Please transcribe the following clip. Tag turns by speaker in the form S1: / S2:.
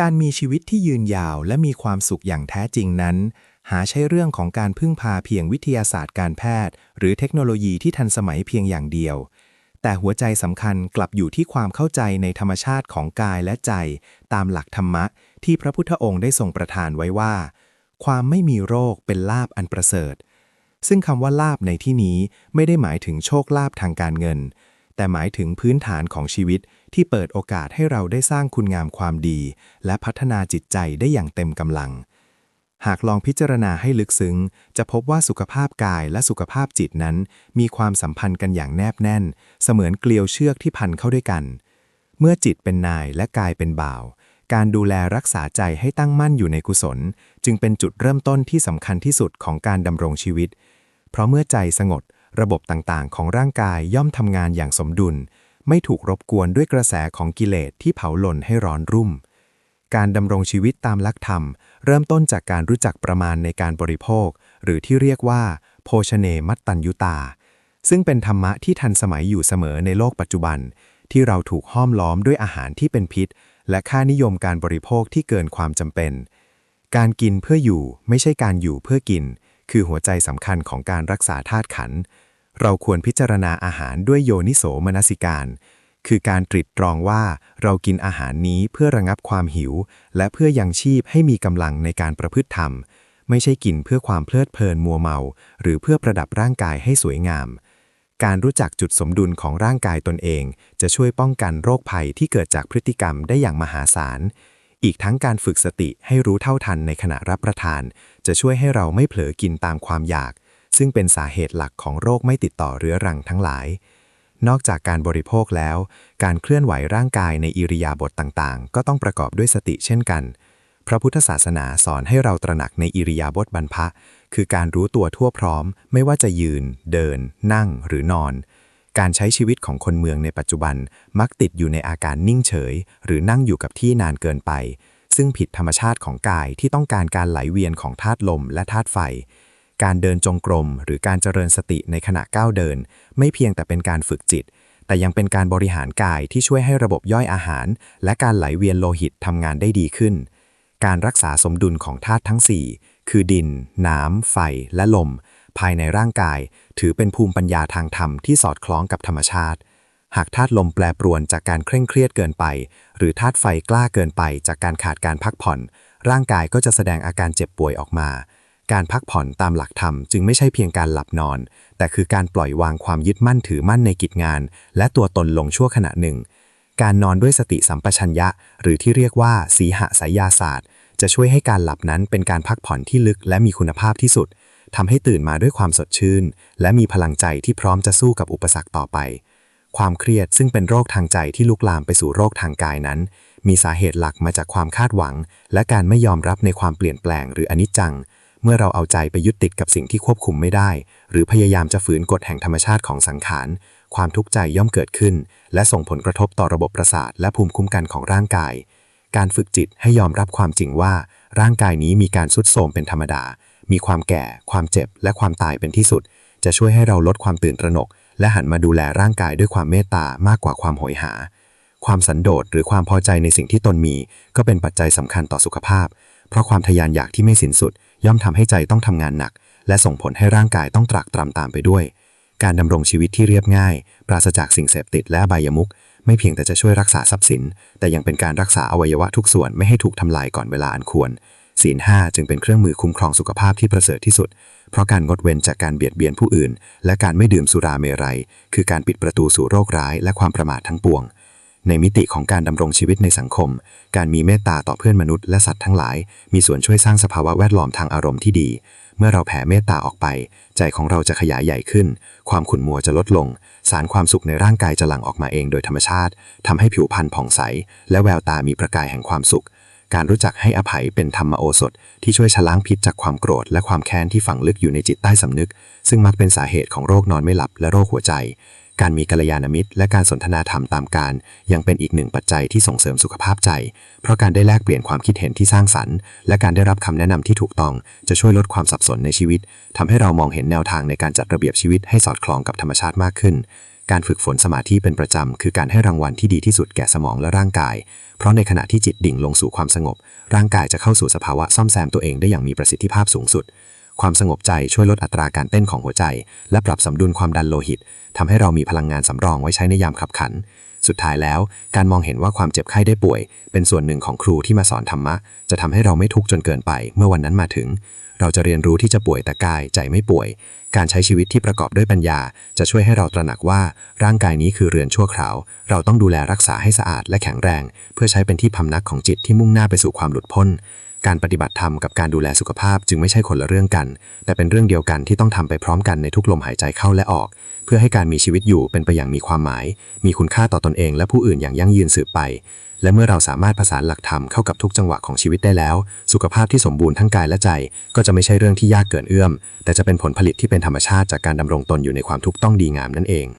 S1: การมีชีวิตที่ยืนยาวและมีความสุขอย่างแท้จริงนั้น หาใช่เรื่องของการพึ่งพาเพียงวิทยาศาสตร์การแพทย์ หรือเทคโนโลยีที่ทันสมัยเพียงอย่างเดียว แต่หัวใจสำคัญกลับอยู่ที่ความเข้าใจในธรรมชาติของกายและใจ ตามหลักธรรมะ ที่พระพุทธองค์ได้ทรงประทานไว้ว่า ความไม่มีโรคเป็นลาบอันประเสริฐ ซึ่งคำว่าลาบในที่นี้ไม่ได้หมายถึงโชคลาภทางการเงิน แต่หมายถึงพื้นฐานของชีวิตที่เปิดโอกาสให้เราได้สร้างคุณงามความดี และพัฒนาจิตใจได้อย่างเต็มกำลัง หากลองพิจารณาให้ลึกซึ้ง จะพบว่าสุขภาพกายและสุขภาพจิตนั้น มีความสัมพันธ์กันอย่างแนบแน่น เสมือนเกลียวเชือกที่พันเข้าด้วยกัน เมื่อจิตเป็นนายและกายเป็นบ่าว การดูแลรักษาใจให้ตั้งมั่นอยู่ในกุศล จึงเป็นจุดเริ่มต้นที่สำคัญที่สุดของการดำรงชีวิต เพราะเมื่อใจสงบ ระบบต่างๆ ของร่างกายย่อมทำงานอย่างสมดุล ไม่ถูกรบกวนด้วยกระแสของกิเลสที่เผาหล่นให้ร้อนรุ่ม การดำรงชีวิตตามลักธรรม เริ่มต้นจากการรู้จักประมาณในการบริโภค หรือที่เรียกว่า โภชเนมัตตัญยุตา ซึ่งเป็นธรรมะที่ทันสมัยอยู่เสมอในโลกปัจจุบัน ที่เราถูกห้อมล้อมด้วยอาหารที่เป็นพิษ และค่านิยมการบริโภคที่เกินความจำเป็น การกินเพื่ออยู่ไม่ใช่การอยู่เพื่อกิน คือหัวใจสำคัญของการรักษาธาตุขันธ์ เราควรพิจารณาอาหารด้วยโยนิโสมนสิการ คือการตริตตรองว่าเรากินอาหารนี้เพื่อระงับความหิว และเพื่อยังชีพให้มีกำลังในการประพฤติธรรม ไม่ใช่กินเพื่อความเพลิดเพลินมัวเมา หรือเพื่อประดับร่างกายให้สวยงาม การรู้จักจุดสมดุลของร่างกายตนเอง จะช่วยป้องกันโรคภัยที่เกิดจากพฤติกรรมได้อย่างมหาศาลอีกทั้งการฝึกสติให้รู้เท่าทันในขณะรับประทาน จะช่วยให้เราไม่เผลอกินตามความอยาก ซึ่งเป็นสาเหตุหลักของโรคไม่ติดต่อเรื้อรังทั้งหลาย นอกจากการบริโภคแล้ว การเคลื่อนไหวร่างกายในอิริยาบถต่างๆ ก็ต้องประกอบด้วยสติเช่นกัน พระพุทธศาสนาสอนให้เราตระหนักในอิริยาบถบรรพะ คือการรู้ตัวทั่วพร้อม ไม่ว่าจะยืน เดิน นั่งหรือนอนการใช้ชีวิตของคนเมืองในปัจจุบันมักติดอยู่ในอาการนิ่งเฉย หรือนั่งอยู่กับที่นานเกินไป ซึ่งผิดธรรมชาติของกายที่ต้องการการไหลเวียนของธาตุลมและธาตุไฟ การเดินจงกรม หรือการเจริญสติในขณะก้าวเดิน ไม่เพียงแต่เป็นการฝึกจิต แต่ยังเป็นการบริหารกายที่ช่วยให้ระบบย่อยอาหาร และการไหลเวียนโลหิตทำงานได้ดีขึ้น การรักษาสมดุลของธาตุทั้ง 4 คือดิน น้ำ ไฟ และลม ภายในร่างกาย ถือเป็นภูมิปัญญาทางธรรมที่สอดคล้องกับธรรมชาติ หากธาตุลมแปรปรวนจากการเคร่งเครียดเกินไป หรือธาตุไฟกล้าเกินไปจากการขาดการพักผ่อน ร่างกายก็จะแสดงอาการเจ็บป่วยออกมา การพักผ่อนตามหลักธรรมจึงไม่ใช่เพียงการหลับนอน แต่คือการปล่อยวางความยึดมั่นถือมั่นในกิจงาน และตัวตนลงชั่วขณะหนึ่ง การนอนด้วยสติสัมปชัญญะ หรือที่เรียกว่าสีหสายาศาสตร์ จะช่วยให้การหลับนั้นเป็นการพักผ่อนที่ลึกและมีคุณภาพที่สุดทำให้ตื่นมาด้วยความสดชื่น และมีพลังใจที่พร้อมจะสู้กับอุปสรรคต่อไป ความเครียดซึ่งเป็นโรคทางใจที่ลุกลามไปสู่โรคทางกายนั้น มีสาเหตุหลักมาจากความคาดหวัง และการไม่ยอมรับในความเปลี่ยนแปลงหรืออนิจจัง เมื่อเราเอาใจไปยึดติดกับสิ่งที่ควบคุมไม่ได้ หรือพยายามจะฝืนกฎแห่งธรรมชาติของสังขาร ความทุกข์ใจย่อมเกิดขึ้น และส่งผลกระทบต่อระบบประสาทและภูมิคุ้มกันของร่างกาย การฝึกจิตให้ยอมรับความจริงว่า ร่างกายนี้มีการทรุดโทรมเป็นธรรมดา มีความแก่ ความเจ็บ และความตายเป็นที่สุด จะช่วยให้เราลดความตื่นตระหนก และหันมาดูแลร่างกายด้วยความเมตตามากกว่าความโหยหา ความสันโดษหรือความพอใจในสิ่งที่ตนมี ก็เป็นปัจจัยสำคัญต่อสุขภาพ เพราะความทยานอยากที่ไม่สิ้นสุด ย่อมทำให้ใจต้องทำงานหนัก และส่งผลให้ร่างกายต้องตรักตรำตามไปด้วย การดำรงชีวิตที่เรียบง่าย ปราศจากสิ่งเสพติดและอบายมุขไม่เพียงแต่จะช่วยรักษาทรัพย์สิน แต่ยังเป็นการรักษาอวัยวะทุกส่วนไม่ให้ถูกทำลายก่อนเวลาอันควร ศีลห้าจึงเป็นเครื่องมือคุ้มครองสุขภาพที่ประเสริฐที่สุด เพราะการงดเว้นจากการเบียดเบียนผู้อื่น และการไม่ดื่มสุราเมรัย คือการปิดประตูสู่โรคร้ายและความประมาททั้งปวง ในมิติของการดำรงชีวิตในสังคม การมีเมตตาต่อเพื่อนมนุษย์และสัตว์ทั้งหลาย มีส่วนช่วยสร้างสภาวะแวดล้อมทางอารมณ์ที่ดี เมื่อเราแผ่เมตตาออกไป ใจของเราจะขยายใหญ่ขึ้น ความขุ่นมัวจะลดลง สารความสุขในร่างกายจะหลั่งออกมาเองโดยธรรมชาติทำให้ผิวพรรณผ่องใส และแววตามีประกายแห่งความสุข การรู้จักให้อภัยเป็นธรรมโอสถ ที่ช่วยชะล้างพิษจากความโกรธ และความแค้นที่ฝังลึกอยู่ในจิตใต้สำนึก ซึ่งมักเป็นสาเหตุของโรคนอนไม่หลับและโรคหัวใจ การมีกัลยาณมิตร และการสนทนาธรรมตามการ ยังเป็นอีกหนึ่งปัจจัยที่ส่งเสริมสุขภาพใจ เพราะการได้แลกเปลี่ยนความคิดเห็นที่สร้างสรรค์ และการได้รับคำแนะนำที่ถูกต้อง จะช่วยลดความสับสนในชีวิตทำให้เรามองเห็นแนวทางในการจัดระเบียบชีวิตให้สอดคล้องกับธรรมชาติมากขึ้น
S2: การฝึกฝนสมาธิเป็นประจำคือการให้รางวัลที่ดีที่สุดแก่สมองและร่างกาย เพราะในขณะที่จิตดิ่งลงสู่ความสงบ ร่างกายจะเข้าสู่สภาวะซ่อมแซมตัวเองได้อย่างมีประสิทธิภาพสูงสุด ความสงบใจช่วยลดอัตราการเต้นของหัวใจ และปรับสมดุลความดันโลหิตทำให้เรามีพลังงานสำรองไว้ใช้ในยามขับขัน สุดท้ายแล้ว การมองเห็นว่าความเจ็บไข้ได้ป่วย เป็นส่วนหนึ่งของครูที่มาสอนธรรมะ จะทำให้เราไม่ทุกข์จนเกินไป เมื่อวันนั้นมาถึง เราจะเรียนรู้ที่จะป่วยแต่กายใจไม่ป่วย การใช้ชีวิตที่ประกอบด้วยปัญญา จะช่วยให้เราตระหนักว่าร่างกายนี้คือเรือนชั่วคราว เราต้องดูแลรักษาให้สะอาดและแข็งแรง เพื่อใช้เป็นที่พำนักของจิตที่มุ่งหน้าไปสู่ความหลุดพ้น การปฏิบัติธรรมกับการดูแลสุขภาพจึงไม่ใช่คนละเรื่องกัน แต่เป็นเรื่องเดียวกันที่ต้องทำไปพร้อมกันในทุกลมหายใจเข้าและออก เพื่อให้การมีชีวิตอยู่เป็นไปอย่างมีความหมาย มีคุณค่าต่อตนเอง และผู้อื่นอย่างยั่งยืนสืบไป และเมื่อเราสามารถผสานหลักธรรมเข้ากับทุกจังหวะของชีวิตได้แล้ว สุขภาพที่สมบูรณ์ทั้งกายและใจ ก็จะไม่ใช่เรื่องที่ยากเกินเอื้อม แต่จะเป็นผลผลิตที่เป็นธรรมชาติจากการดำรงตนอยู่ในความทุกข์ต้องดีงามนั่นเอง